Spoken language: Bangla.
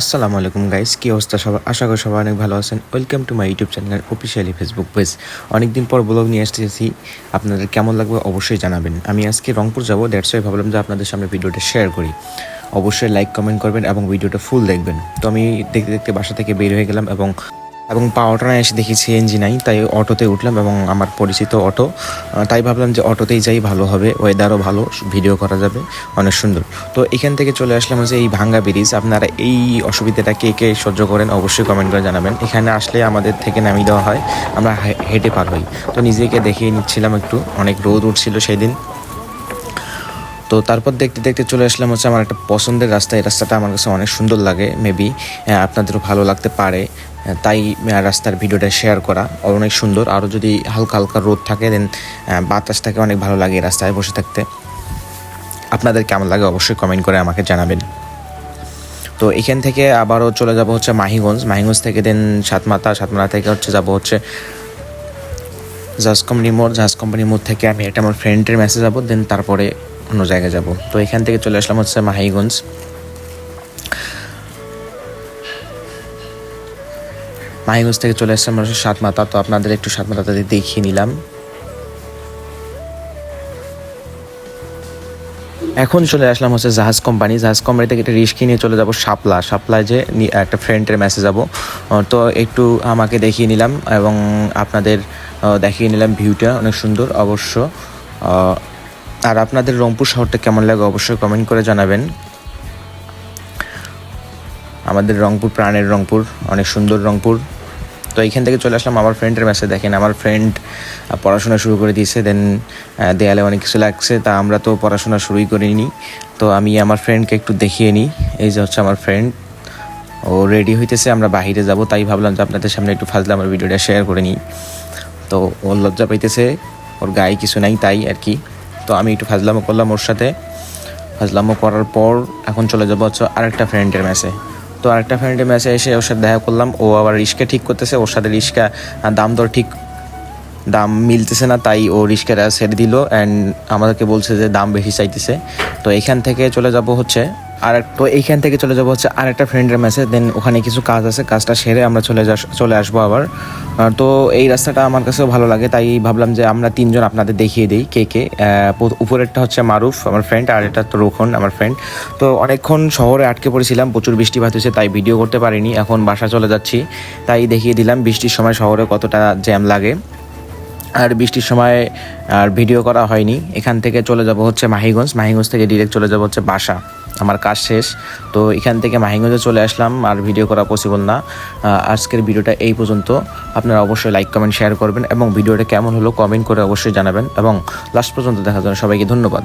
আসসালামু আলাইকুম গাইস কী অবস্থা? সবার আশা করি সবাই অনেক ভালো আছেন। Welcome to my YouTube channel officially Facebook page অনেকদিন পর ব্লগ নিয়ে এসেছি আপনাদের কেমন লাগবে অবশ্যই জানাবেন। আমি আজকে রংপুর যাব দ্যাটস ওয়াই ভাবলাম যে আপনাদের সামনে ভিডিওটা শেয়ার করি। অবশ্যই লাইক কমেন্ট করবেন এবং ভিডিওটা ফুল দেখবেন। তো আমি দেখতে দেখতে বাসা থেকে বের হয়ে গেলাম এবং এবং পাওয়াটায় এসে দেখি সিএনজি নাই তাই অটোতে উঠলাম এবং আমার পরিচিত অটো তাই ভাবলাম যে অটোতেই যাই, ভালো হবে ওয়েদারও ভালো ভিডিও করা যাবে, অনেক সুন্দর। তো এখান থেকে চলে আসলাম হচ্ছে এই ভাঙ্গা ব্রিজ আপনারা এই অসুবিধাটা কে কে সহ্য করেন অবশ্যই কমেন্ট করে জানাবেন। এখানে আসলে আমাদের থেকে নামিয়ে দেওয়া হয়, আমরা হেঁটে পার হই। তো নিজেকে দেখিয়ে নিচ্ছিলাম একটু, অনেক রোদ উঠছিল সেই দিন তো তারপর দেখতে দেখতে চলে আসলাম হচ্ছে আমার একটা পছন্দের রাস্তা। এই রাস্তাটা আমার কাছে অনেক সুন্দর লাগে মেবি আপনাদেরও ভালো লাগতে পারে। তাই রাস্তার ভিডিওটা শেয়ার করা। অনেক সুন্দর। আরও যদি হালকা হালকা রোদ থাকে দেন বাতাস থাকে, অনেক ভালো লাগে এই রাস্তায় বসে থাকতে। আপনাদের কেমন লাগে অবশ্যই কমেন্ট করে আমাকে জানাবেন। তো এখান থেকে আবারও চলে যাব হচ্ছে মাহিগঞ্জ। মাহিগঞ্জ থেকে দেন সাতমাতা সাতমাতা থেকে হচ্ছে যাব হচ্ছে জাজ কোম্পানি মোড়। জাজ কোম্পানি মোড় থেকে আমি একটা আমার ফ্রেন্ডের মেসেজ যাব দেন তারপরে অন্য জায়গায় যাব। তো এখান থেকে চলে আসলাম হচ্ছে মাহিগঞ্জ। মাহিগঞ্জ থেকে চলে আসলাম হচ্ছে সাতমাতা। তো আপনাদের একটু সাতমাতাতে দেখিয়ে নিলাম। এখন চলে আসলাম হচ্ছে জাহাজ কোম্পানি। জাহাজ কোম্পানি থেকে একটা রিস্ক নিয়ে চলে যাব শাপলা। শাপলায় যে একটা ফ্রেন্ডের মেসেজ যাব। তো একটু আমাকে দেখিয়ে নিলাম এবং আপনাদের দেখিয়ে নিলাম ভিউটা অনেক সুন্দর, অবশ্য। আর আপনাদের রংপুর শহরটা কেমন লাগে অবশ্যই কমেন্ট করে জানাবেন। আমাদের রংপুর, প্রাণের রংপুর, অনেক সুন্দর রংপুর। তো এইখান থেকে চলে আসলাম আমার ফ্রেন্ডের মেসেজ দেখেন, আমার ফ্রেন্ড পড়াশোনা শুরু করে দিয়েছে দেন দেয়ালে অনেক কিছু লাগছে, তা আমরা তো পড়াশোনা শুরুই করিনি। তো আমি আমার ফ্রেন্ডকে একটু দেখিয়ে নিই। এই যে হচ্ছে আমার ফ্রেন্ড ও রেডি হইতেছে, আমরা বাইরে যাব। তাই ভাবলাম যে আপনাদের সামনে একটু ফাজলে আমার ভিডিওটা শেয়ার করে নিই। তো ও লজ্জা পাইতেছে, ওর গায়ে কিছু নাই, তাই আর কি। তো আমি একটু ফাজলামো করলাম ওর সাথে। ফাজলামো করার পর এখন চলে যাব হচ্ছে আরেকটা ফ্রেন্ডের ম্যাচে তো আরেকটা ফ্রেন্ডের ম্যাচে এসে ওর সাথে দেখা করলাম। ও আবার রিস্কা ঠিক করতেছে, ওর সাথে রিস্কা দাম দর ঠিক, দাম মিলতেছে না, তাই ও রিস্কাটা ছেড়ে দিল। অ্যান্ড আমাদেরকে বলছে যে দাম বেশি চাইতেছে। তো এখান থেকে চলে যাব হচ্ছে আর তো এইখান থেকে চলে যাব হচ্ছে আর একটা ফ্রেন্ডের ম্যাচে দেন ওখানে কিছু কাজ আছে, কাজটা সেরে আমরা চলে যা চলে আসব আবার। তো এই রাস্তাটা আমার কাছেও ভালো লাগে, তাই ভাবলাম যে আমরা তিনজন আপনাদের দেখিয়ে দিই কে কে। উপরেরটা হচ্ছে মারুফ, আমার ফ্রেন্ড আর এটা তো রোখন আমার ফ্রেন্ড তো অনেকক্ষণ শহরে আটকে পড়েছিলাম, প্রচুর বৃষ্টিপাত হয়েছে, তাই ভিডিও করতে পারিনি, এখন বাসা চলে যাচ্ছি। তাই দেখিয়ে দিলাম, বৃষ্টির সময় শহরে কতটা জ্যাম লাগে। আর বৃষ্টির সময় আর ভিডিও করা হয়নি। এখান থেকে চলে যাব হচ্ছে মাহিগঞ্জ। মাহিগঞ্জ থেকে ডিরেক্ট চলে যাব হচ্ছে বাসা। আমার কাজ শেষ। তো এখান থেকে মাহিগঞ্জে চলে আসলাম আর ভিডিও করা পসিবল না। আজকের ভিডিওটা এই পর্যন্ত। আপনারা অবশ্যই লাইক কমেন্ট শেয়ার করবেন এবং ভিডিওটা কেমন হলো কমেন্ট করে অবশ্যই জানাবেন। এবং লাস্ট পর্যন্ত দেখার জন্য সবাইকে ধন্যবাদ।